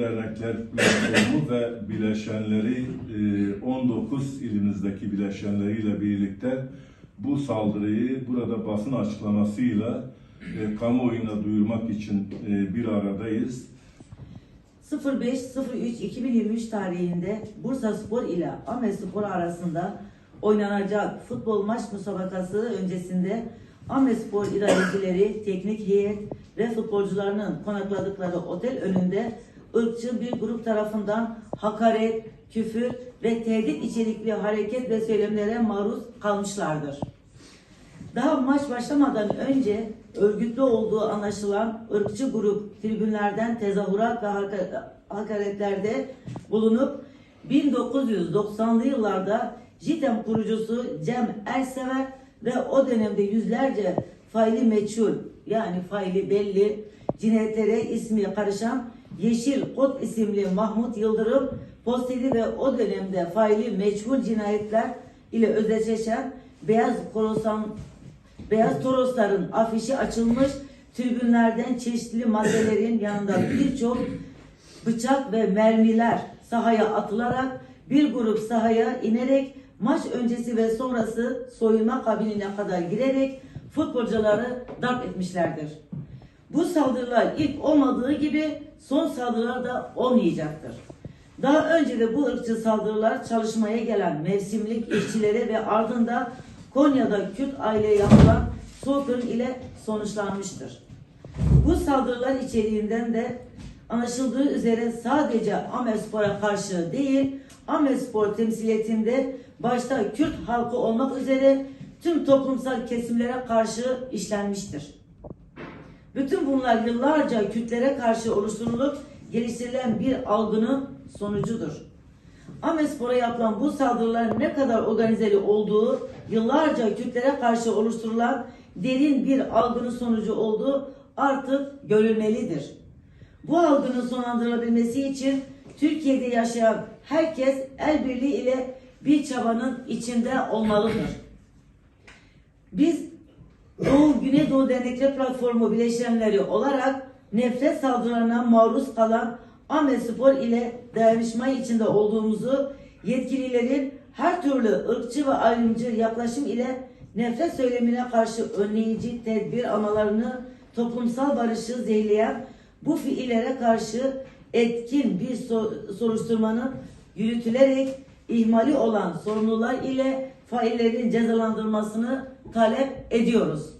Dernekler Platformu ve bileşenleri e, 19 ilimizdeki bileşenleriyle birlikte bu saldırıyı burada basın açıklamasıyla e, kamuoyuna duyurmak için e, bir aradayız. 05.03.2023 tarihinde Bursa Spor ile Ahmet Spor arasında oynanacak futbol maç müsabakası öncesinde Ahmet Spor idarecileri, teknik heyet ve futbolcularının konakladıkları otel önünde ırkçı bir grup tarafından hakaret, küfür ve tehdit içerikli hareket ve söylemlere maruz kalmışlardır. Daha maç başlamadan önce örgütlü olduğu anlaşılan ırkçı grup tribünlerden tezahürat ve haka- hakaretlerde bulunup 1990'lı yıllarda JITEM kurucusu Cem Ersever ve o dönemde yüzlerce faili meçhul yani faili belli cinayetlere ismi karışan Yeşil Kod isimli Mahmut Yıldırım posteri ve o dönemde faili meçhul cinayetler ile özdeşleşen Beyaz Korosan Beyaz Torosların afişi açılmış tribünlerden çeşitli maddelerin yanında birçok bıçak ve mermiler sahaya atılarak bir grup sahaya inerek maç öncesi ve sonrası soyunma kabinine kadar girerek futbolcuları darp etmişlerdir. Bu saldırılar ilk olmadığı gibi son saldırılar da olmayacaktır. Daha önce de bu ırkçı saldırılar çalışmaya gelen mevsimlik işçilere ve ardından Konya'da Kürt aileye yapılan soykırım ile sonuçlanmıştır. Bu saldırılar içeriğinden de anlaşıldığı üzere sadece Amespor'a karşı değil, Amespor temsiliyetinde başta Kürt halkı olmak üzere tüm toplumsal kesimlere karşı işlenmiştir. Bütün bunlar yıllarca Kürtlere karşı oluşturulup geliştirilen bir algının sonucudur. Amespor'a yapılan bu saldırıların ne kadar organizeli olduğu, yıllarca Kürtlere karşı oluşturulan derin bir algının sonucu olduğu artık görülmelidir. Bu algının sonlandırılabilmesi için Türkiye'de yaşayan herkes el birliği ile bir çabanın içinde olmalıdır. Biz Doğu Güneydoğu Dernekler Platformu bileşenleri olarak nefret saldırılarına maruz kalan Ahmet Spor ile dayanışma içinde olduğumuzu yetkililerin her türlü ırkçı ve ayrımcı yaklaşım ile nefret söylemine karşı önleyici tedbir almalarını toplumsal barışı zehirleyen bu fiillere karşı etkin bir so- soruşturmanın yürütülerek ihmali olan sorumlular ile faillerin cezalandırılmasını talep ediyoruz.